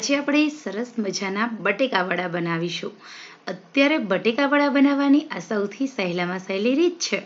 આજે આપણે સરસ મજાના બટેકાવડા બનાવીશું. અત્યારે બટેકા વડા બનાવવાની આ સૌથી સહેલામાં સહેલી રીત છે.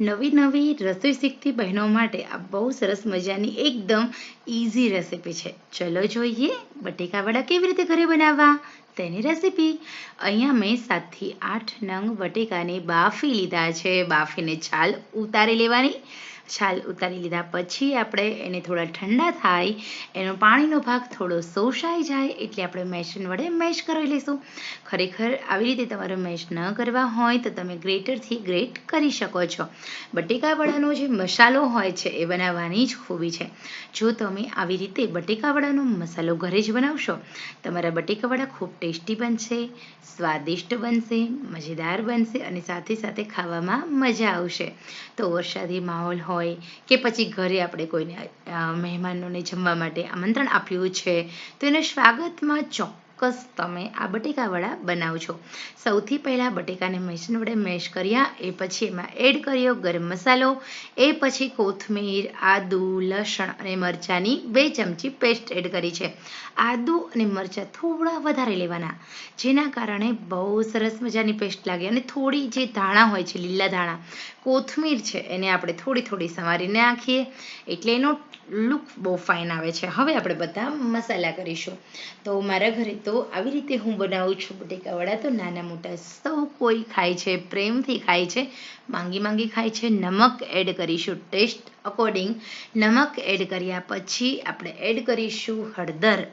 નવી નવી રસોઈ શીખતી બહેનો માટે આ બહુ સરસ મજાની એકદમ ઇઝી રેસીપી છે. ચલો જોઈએ બટેકા વડા કેવી રીતે ઘરે બનાવવા? તેની રેસીપી. અહીંયા મેં સાતથી આઠ નંગ બટેકાને બાફી લીધા છે. બાફીને છાલ ઉતારી લેવાની. છાલ ઉતારી લીધા પછી આપણે એને થોડા ઠંડા થાય, એનો પાણીનો ભાગ થોડો શોષાઈ જાય એટલે આપણે મેશન વડે મેશ કરી લઈશું. ખરેખર આવી રીતે તમારે મેશ ન કરવા હોય તો તમે ગ્રેટરથી ગ્રેટ કરી શકો છો. બટેકાવડાનો જે મસાલો હોય છે એ બનાવવાની જ ખૂબી છે. જો તમે આવી રીતે બટેકાવડાનો મસાલો ઘરે જ બનાવશો, તમારા બટેકાવડા ખૂબ ટેસ્ટી બનશે, સ્વાદિષ્ટ બનશે, મજેદાર બનશે અને સાથે સાથે ખાવામાં મજા આવશે. તો વરસાદી માહોલ હોય હોય કે પછી ઘરે આપણે કોઈને મહેમાનોને જમવા માટે આમંત્રણ આપ્યું છે, તો એને સ્વાગતમાં ચોક્કસ તમે આ બટેકાવડા બનાવજો. સૌથી પહેલાં બટેકાને મેશન વડે મેશ કર્યા, એ પછી એમાં એડ કર્યો ગરમ મસાલો, એ પછી કોથમીર, આદુ, લસણ અને મરચાંની બે ચમચી પેસ્ટ એડ કરી છે. આદુ અને મરચાં થોડા વધારે લેવાના, જેના કારણે બહુ સરસ મજાની પેસ્ટ લાગે અને થોડી જે ધાણા હોય છે, લીલા ધાણા, કોથમીર છે, એને આપણે થોડી થોડી સમારીને નાખીએ, એટલે એનો લુક બહુ ફાઇન આવે છે. હવે આપણે બધા મસાલા કરીશું. તો મારા ઘરે તો આવી રીતે હું બનાવું છું બટેકાવડા તો નાના મોટા સૌ કોઈ ખાય છે, પ્રેમથી ખાય છે. માંગી માંગી ખાય છે. નમક એડ કરીશું. ટેસ્ટ અકોર્ડિંગ નમક એડ કર્યા પછી આપણે એડ કરીશું હળદર.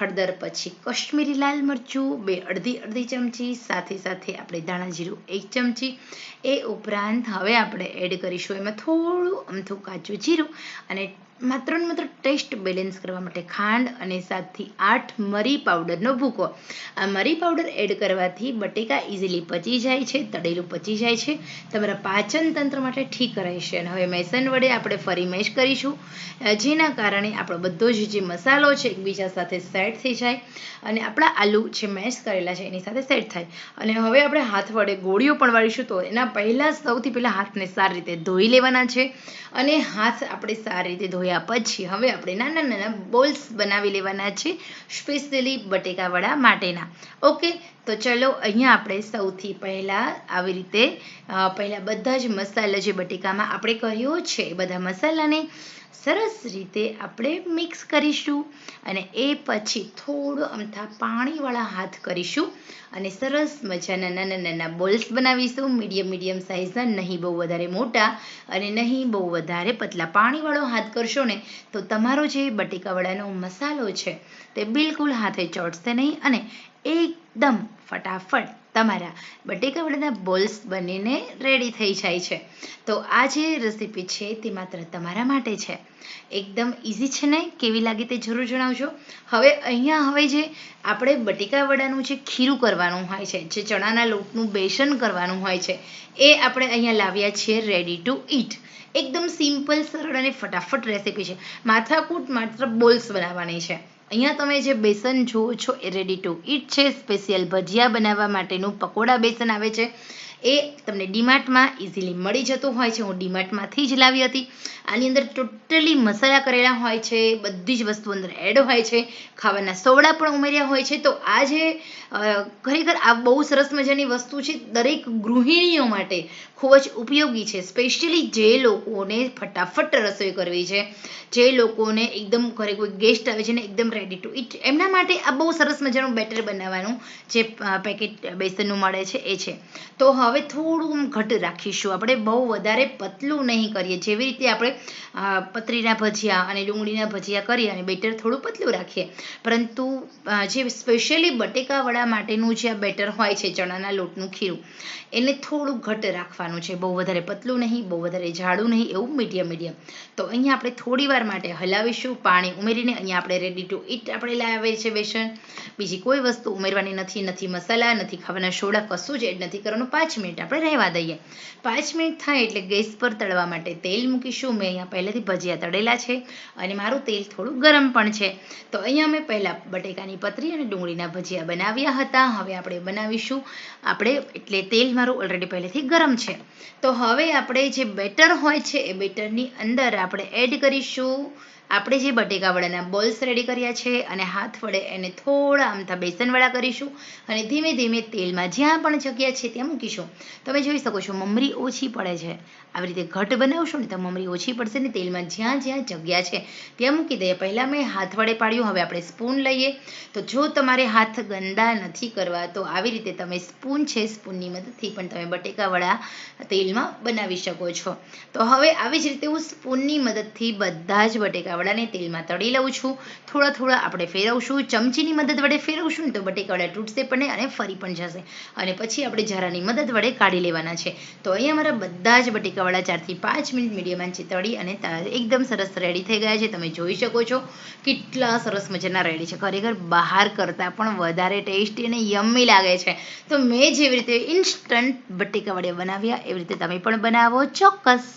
હળદર પછી કશ્મીરી લાલ મરચું, બે અડધી અડધી ચમચી, સાથે સાથે આપણે ધાણા જીરું એક ચમચી. એ ઉપરાંત હવે આપણે એડ કરીશું એમાં થોડું અમથું કાચું જીરું અને માત્ર ને માત્ર ટેસ્ટ બેલેન્સ કરવા માટે ખાંડ અને સાતથી આઠ મરી પાવડરનો ભૂકો. આ મરી પાવડર એડ કરવાથી બટેકા ઇઝીલી પચી જાય છે, તળેલું પચી જાય છે, તમારા પાચન તંત્ર માટે ઠીક રહેશે. અને હવે મેસન વડે આપણે ફરી મેશ કરીશું. જેના કારણે આપણો બધો જ જે મસાલો છે, એકબીજા સાથે સેટ થઈ જાય અને આપણા આલુ જે મેશ કરેલા છે, એની સાથે સેટ થાય. અને હવે આપણે હાથ વડે ગોળીઓ પણ વાળીશું તો એના પહેલાં સૌથી પહેલાં હાથને સારી રીતે ધોઈ લેવાના છે અને હાથ આપણે સારી રીતે ધોઈ ધોયા પછી હવે આપણે નાના નાના બોલ્સ બનાવી લેવાના છે સ્પેશિયલી બટેકાવડા માટેના. ઓકે તો ચલો, અહીંયા આપણે સૌથી પહેલાં આવી રીતે પહેલાં બધા જ મસાલા જે બટેકામાં આપણે કર્યો છે, એ બધા મસાલાને સરસ રીતે આપણે મિક્સ કરીશું અને એ પછી થોડું અમથા પાણીવાળા હાથ કરીશું અને સરસ મજાના નાના નાના બોલ્સ બનાવીશું. મીડિયમ મીડિયમ સાઇઝના નહીં બહુ વધારે મોટા અને નહીં બહુ વધારે પતલા. પાણીવાળો હાથ કરશો ને, તો તમારો જે બટેકાવાળાનો મસાલો છે, તે બિલકુલ હાથે ચોટશે નહીં અને એકદમ ફટાફટ તમારા બટેકાવડાના બોલ્સ બનીને રેડી થઈ જાય છે. તો આ જે રેસીપી છે તે માત્ર તમારા માટે છે. એકદમ ઇઝી છે ને? કેવી લાગી તે જરૂર જણાવજો. હવે અહીંયા હવે જે આપણે બટેકાવડાનું જે ખીરું કરવાનું હોય છે, જે ચણાના લોટનું બેસન કરવાનું હોય છે, એ આપણે અહીંયા લાવ્યા છીએ રેડી ટુ ઇટ એકદમ સિમ્પલ સરળ અને ફટાફટ રેસીપી છે. માથાકૂટ માત્ર બોલ્સ બનાવવાની છે. અહીંયા તમે જે બેસન જુઓ છો એ રેડી ટુ ઇટ છે. સ્પેશિયલ ભજીયા બનાવવા માટેનું પકોડા બેસન આવે છે. એ તમને ડીમાર્ટમાં ઇઝીલી મળી જતું હોય છે. હું ડીમાર્ટમાંથી જ લાવી હતી. આની અંદર ટોટલી મસાલા કરેલા હોય છે, બધી જ વસ્તુ અંદર એડ હોય છે. ખાવાના સોડા પણ ઉમેર્યા હોય છે. તો આ જે ખરેખર આ બહુ સરસ મજાની વસ્તુ છે, દરેક ગૃહિણીઓ માટે ખૂબ જ ઉપયોગી છે. સ્પેશિયલી જે લોકોને ફટાફટ રસોઈ કરવી છે, જે લોકોને એકદમ ઘરે કોઈ ગેસ્ટ આવે છે ને એકદમ રેડી ટુ ઇટ એમના માટે આ બહુ સરસ મજાનું બેટર બનાવવાનું જે પેકેટ બેસનનું મળે છે, એ છે. તો હવે થોડું ઘટ રાખીશું. આપણે બહુ વધારે પતલું નહીં કરીએ. જેવી રીતે આપણે પતરીના ભજીયા અને ડુંગળીના ભજીયા કરીએ અને બેટર થોડું પતલું રાખીએ. પરંતુ જે સ્પેશિયલી બટેકાવડા માટેનું જે આ બેટર હોય છે, ચણાના લોટનું ખીરું, એને થોડું ઘટ રાખવાનું છે. બહુ વધારે પતલું નહીં, બહુ વધારે જાડું નહીં, એવું મીડિયમ મીડિયમ. તો અહીંયા આપણે થોડી વાર માટે હલાવીશું પાણી ઉમેરીને. અહીંયા આપણે રેડી ટુ ઇટ આપણે લાવીએ છીએ બેસન. બીજી કોઈ વસ્તુ ઉમેરવાની નથી નથી મસાલા, નથી ખાવાના સોડા, કશું જ એડ નથી કરવાનું. પાંચ મિનિટ આપણે રહેવા દઈએ પાંચ મિનિટ થાય એટલે ગેસ પર તળવા માટે તેલ મૂકીશું. મેં અહીંયા પહેલેથી ભજીયા તળેલા છે અને મારું તેલ થોડું ગરમ પણ છે. તો અહીંયા મેં પહેલાં બટેકાની પતરી અને ડુંગળીના ભજીયા બનાવ્યા હતા. હવે આપણે બનાવીશું. આપણે એટલે તેલ મારું ઓલરેડી પહેલેથી ગરમ છે. તો હવે આપણે જે બેટર હોય છે એ બેટરની અંદર આપણે એડ કરીશું. આપણે જે બટેકા વડાના બોલ્સ રેડી કર્યા છે અને હાથ વડે એને થોડા આમથા બેસન વડા કરીશું અને ધીમે ધીમે તેલમાં જ્યાં પણ જગ્યા છે ત્યાં મૂકીશું. તમે જોઈ શકો છો મમરી ઓછી પડે છે. આવી રીતે ઘટ બનાવશો ને તો મમરી ઓછી પડશે ને તેલમાં જ્યાં જ્યાં જગ્યા છે ત્યાં મૂકી દઈએ. પહેલાં મેં હાથ વડે પાડ્યું, હવે આપણે સ્પૂન લઈએ. તો જો તમારે હાથ ગંદા નથી કરવા તો આવી રીતે તમે સ્પૂન છે, સ્પૂનની મદદથી પણ તમે બટેકા વડા તેલમાં બનાવી શકો છો. તો હવે આવી જ રીતે હું સ્પૂનની મદદથી બધા જ બટેકા વડાને તેલમાં તળી લઉં છું. થોડા થોડા આપણે ફેરવશું, ચમચીની મદદ વડે ફેરવશું ને તો બટેકાવડા તૂટશે પણ અને ફરી પણ જશે. અને પછી આપણે જરાની મદદ વડે કાઢી લેવાના છે. તો અહીંયા મારા બધા જ બટેકાવડા ચારથી પાંચ મિનિટ મીડિયમ આંચે તળી અને એકદમ સરસ રેડી થઈ ગયા છે. તમે જોઈ શકો છો કેટલા સરસ મજાના રેડી છે. ખરેખર બહાર કરતાં પણ વધારે ટેસ્ટી અને યમ્મી લાગે છે. તો મેં જેવી રીતે ઇન્સ્ટન્ટ બટેકા વડે બનાવ્યા, એવી રીતે તમે પણ બનાવો ચોક્કસ.